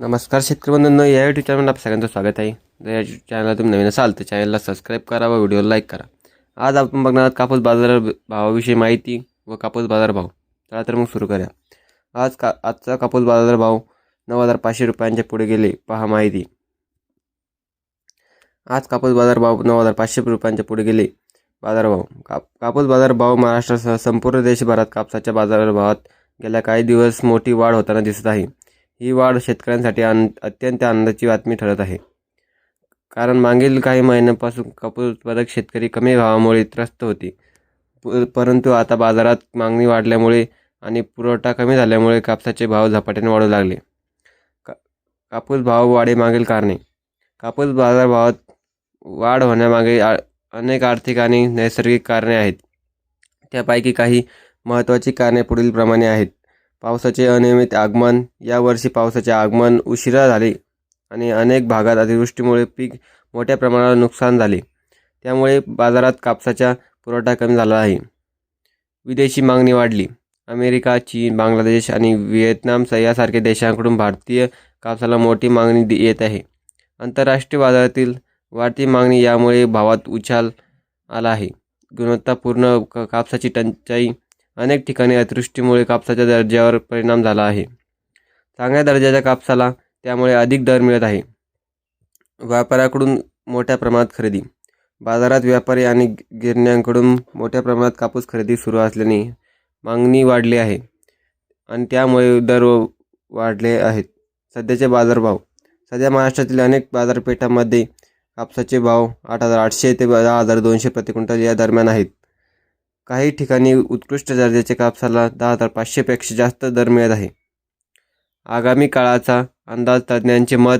नमस्कार शेतकरी बंधूंनो या यूट्यूब चॅनलला आपलं सगळ्यांचं स्वागत आहे. जर या चॅनलला तुम्ही नवीन असाल तर चॅनलला सबस्क्राईब करा व व्हिडिओला लाईक करा. आज आपण बघणार आहोत कापूस बाजार भावाविषयी माहिती व कापूस बाजार भाव. चला तर मग सुरू करूया. आज का आजचा कापूस बाजार भाव नऊ हजार पाचशे रुपयांच्या पुढे गेले. पहा माहिती. आज कापूस बाजार भाव नऊ हजार पाचशे रुपयांच्या पुढे गेले. बाजारभाव काप कापूस बाजार भाव महाराष्ट्रासह संपूर्ण देशभरात कापसाच्या बाजारभावात गेल्या काही दिवस मोठी वाढ होताना दिसत आहे. ही वाढ शेतकऱ्यांसाठी आन अत्यंत आनंदाची बातमी ठरत आहे. कारण मागील काही महिन्यांपासून कापूस उत्पादक शेतकरी कमी भावामुळे त्रस्त होती. प- परंतु आता बाजारात मागणी वाढल्यामुळे आणि पुरवठा कमी झाल्यामुळे कापसाचे भाव झपाट्याने वाढू लागले. का कापूस भाव वाढीमागील कारणे. कापूस बाजारभावात वाढ होण्यामागे आ अनेक आर्थिक आणि नैसर्गिक कारणे आहेत. त्यापैकी काही महत्त्वाची कारणे पुढीलप्रमाणे आहेत. पावसाचे अनियमित आगमन. यावर्षी पावसाचे आगमन उशिरा झाले आणि अनेक भागात अतिवृष्टीमुळे पीक मोठ्या प्रमाणावर नुकसान झाले. त्यामुळे बाजारात कापसाचा पुरवठा कमी झाला आहे. विदेशी मागणी वाढली. अमेरिका चीन बांगलादेश आणि व्हिएतनाम यासारख्या देशांकडून भारतीय कापसाला मोठी मागणी येत आहे. आंतरराष्ट्रीय बाजारातील वाढती मागणी यामुळे भावात उछाल आला आहे. गुणवत्तापूर्ण क कापसाची टंचाई अनेक ठिकाणी अतिवृष्टीमुळे कापसाच्या दर्जावर परिणाम झाला आहे. चांगल्या दर्जाच्या कापसाला त्यामुळे अधिक दर मिळत आहे. व्यापाऱ्याकडून मोठ्या प्रमाणात खरेदी. बाजारात व्यापारी आणि गिरण्यांकडून मोठ्या प्रमाणात कापूस खरेदी सुरू असल्याने मागणी वाढली आहे आणि त्यामुळे दर वाढले आहेत. सध्याचे बाजारभाव. सध्या महाराष्ट्रातील अनेक बाजारपेठांमध्ये कापसाचे भाव आठ हजार आठशे ते दहा हजार दोनशे प्रति क्विंटल या दरम्यान आहेत. काही ठिकाणी उत्कृष्ट दर्जाच्या कापसाला दहा हजार पाचशेपेक्षा जास्त दर मिळत आहे. आगामी काळाचा अंदाज तज्ज्ञांचे मत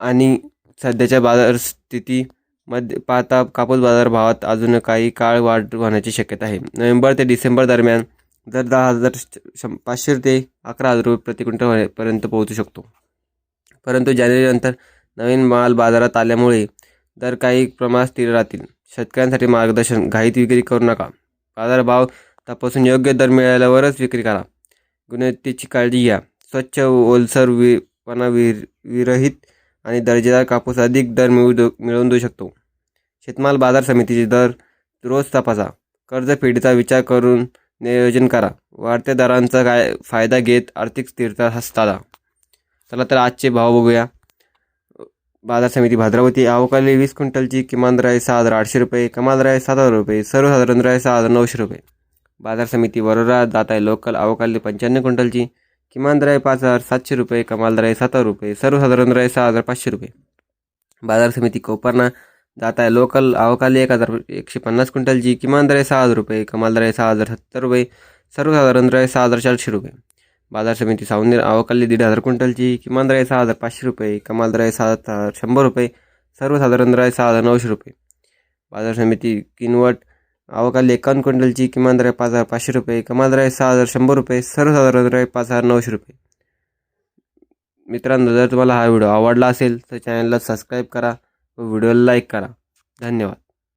आणि सध्याच्या बाजार स्थितीमध्ये पाहता कापूस बाजार भावात अजून काही काळ वाढ होण्याची शक्यता आहे. नोव्हेंबर ते डिसेंबर दरम्यान दर दहा हजार शं पाचशे ते अकरा हजार रुपये प्रति होण्यापर्यंत पोहोचू शकतो. परंतु जानेवारीनंतर नवीन माल बाजारात आल्यामुळे दर काही प्रमाणात स्थिर राहतील. शेतकऱ्यांसाठी मार्गदर्शन घाईत विक्री करू नका. बाजारभाव तपासून योग्य दर मिळाल्यावरच विक्री करा. गुणवत्तेची काळजी घ्या. स्वच्छ ओलसर विपणा विर विरहित आणि दर्जेदार कापूस अधिक दर मिळू दो मिळवून देऊ शकतो. शेतमाल बाजार समितीचे दर रोज तपासा. कर्जफेडीचा विचार करून नियोजन करा. वाढत्या दरांचा काय फायदा घेत आर्थिक स्थिरता हस्ताला चला तर आजचे भाव बघूया. बाजार समिती भाद्रावती आवकाली वीस क्विंटलची किमान दर आहे सहा हजार आठशे रुपये कमाल दर आहे सात हजार रुपये सर्वसाधारण दर आहे सहा हजार नऊशे रुपये. बाजार समिती वरोरा जात आहे लोकल अवकाली पंच्याण्णव क्विंटलची किमान दर आहे पाच हजार सातशे रुपये कमाल दर आहे सात हजार रुपये सर्वसाधारण दर आहे सहा हजार पाचशे रुपये. बाजार समिती कोपरना जात आहे लोकल अवकाली एक हजार एकशे पन्नास क्विंटलची किमान दर आहे सहा हजार रुपये कमाल दर आहे सहा हजार सत्तर रुपये सर्वसाधारण दर आहे सहा हजार चारशे रुपये. बाजार समिती सावनेर अवकाली दीड हजार क्विंटलची. किमान दर सहा हजार पाचशे रुपये. कमाल दर सात हजार शंभर रुपये. सर्वसाधारण राय सहा हजार नऊशे रुपये. बाजार समिती किनवट. अवकाली एकावन्न क्विंटलची. किमान दर पाच हजार पाचशे रुपये. कमाल राय सहा हजार शंभर रुपये. सर्वसाधारण राय पाच हजार नऊशे रुपये. मित्रांनो जर तुम्हाला हा व्हिडिओ आवडला असेल तर चॅनलला सबस्क्राईब करा व व्हिडिओला लाईक करा. धन्यवाद.